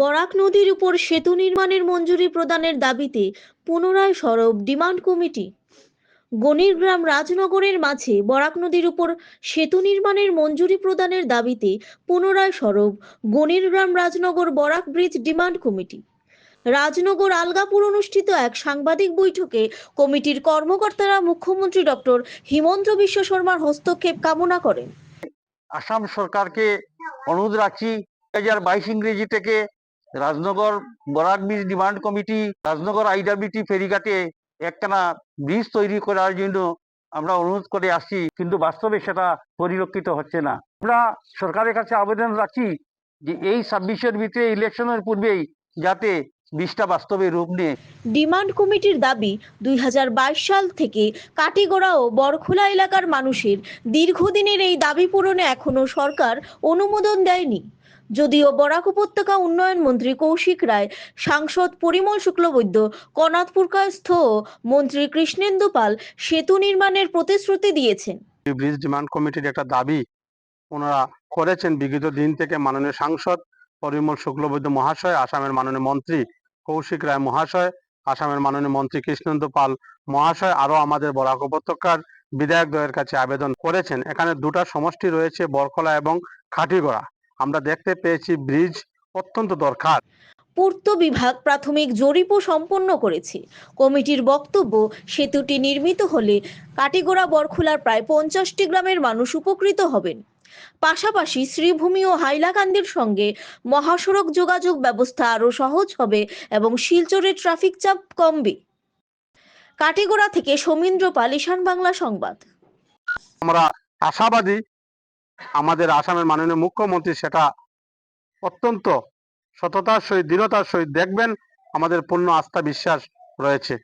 বরাক নদীর উপর সেতু নির্মাণের মঞ্জুরি প্রদানের দাবিতে পুনরায় সরব ডিমান্ড কমিটি। গণিরগ্রাম রাজনগরের মাঝে বরাক নদীর উপর সেতু নির্মাণের মঞ্জুরি প্রদানের দাবিতে পুনরায় সরব Ganirgram Rajnagar Barak bridge demand committee. Rajnagar Algapur অনুষ্ঠিত এক সাংবাদিক বৈঠকে কমিটির কর্মকর্তারা মুখ্যমন্ত্রী ডক্টর হিমন্ত বিশ্ব শর্মার হস্তক্ষেপ কামনা করেন। আসাম সরকারকে অনুরোধ রাখছি দুই হাজার বাইশ ইংরেজি থেকে Rajnagar Barak bridge demand committee, Rajnagar IWT ফেরিঘাটে একখানা ব্রিজ তৈরি করার জন্য আমরা অনুরোধ করে আসছি, কিন্তু বাস্তবে সেটা পরিলক্ষিত হচ্ছে না। আমরা সরকারের কাছে আবেদন রাখছি যে এই ছাব্বিশের ভিতরে ইলেকশনের পূর্বেই যাতে ব্রিজটা বাস্তবে রূপ নেয়। ডিমান্ড কমিটির দাবি, দুই হাজার বাইশ সাল থেকে কাটিগড়া ও বরখোলা এলাকার মানুষের দীর্ঘদিনের এই দাবি পূরণে এখনও সরকার অনুমোদন দেয়নি। যদিও বরাক উপত্যকা উন্নয়ন মন্ত্রী কৌশিক রায়, সাংসদ পরিমল শুক্লবৈদ্য কনাথপুর কায়স্থ মন্ত্রী কৃষ্ণেন্দু পাল সেতু নির্মাণের প্রতিশ্রুতি দিয়েছেন। ব্রিজ ডিমান্ড কমিটির একটা দাবি ওনারা করেছেন বিগত দিন থেকে মাননীয় সাংসদ পরিমল শুক্লবৈদ্য মহাশয়, আসামের মাননীয় মন্ত্রী কৌশিক রায় মহাশয়, আসামের মাননীয় মন্ত্রী কৃষ্ণেন্দু পাল মহাশয় আরও আমাদের বরাক উপত্যকার বিধায়কদ্বয়ের কাছে আবেদন করেছেন। এখানে দুটা সমষ্টি রয়েছে বরকলা এবং খাটিগড়া আমরা দেখতে পেয়েছি ব্রিজ অত্যন্ত দরকার। পূর্ত বিভাগ প্রাথমিক জরিপও সম্পন্ন করেছে। কমিটির বক্তব্য সেতুটি নির্মিত হলে কাটিগোড়া বরখোলার প্রায় পঞ্চাশটি গ্রামের মানুষ উপকৃত হবেন। পাশাপাশি শ্রীভূমি ও হাইলাকান্দির সঙ্গে মহাসড়ক যোগাযোগ ব্যবস্থা আরও সহজ হবে এবং শিলচরের ট্রাফিক চাপ কমবে। কাটিগোড়া থেকে সমীন্দ্র পাল বাংলা সংবাদ। আমরা আশাবাদী আমাদের আসামের মাননীয় মুখ্যমন্ত্রী সেটা অত্যন্ত সততার সহিত, দৃঢ়তার সহিত দেখবেন, আমাদের পূর্ণ আস্থা, বিশ্বাস রয়েছে।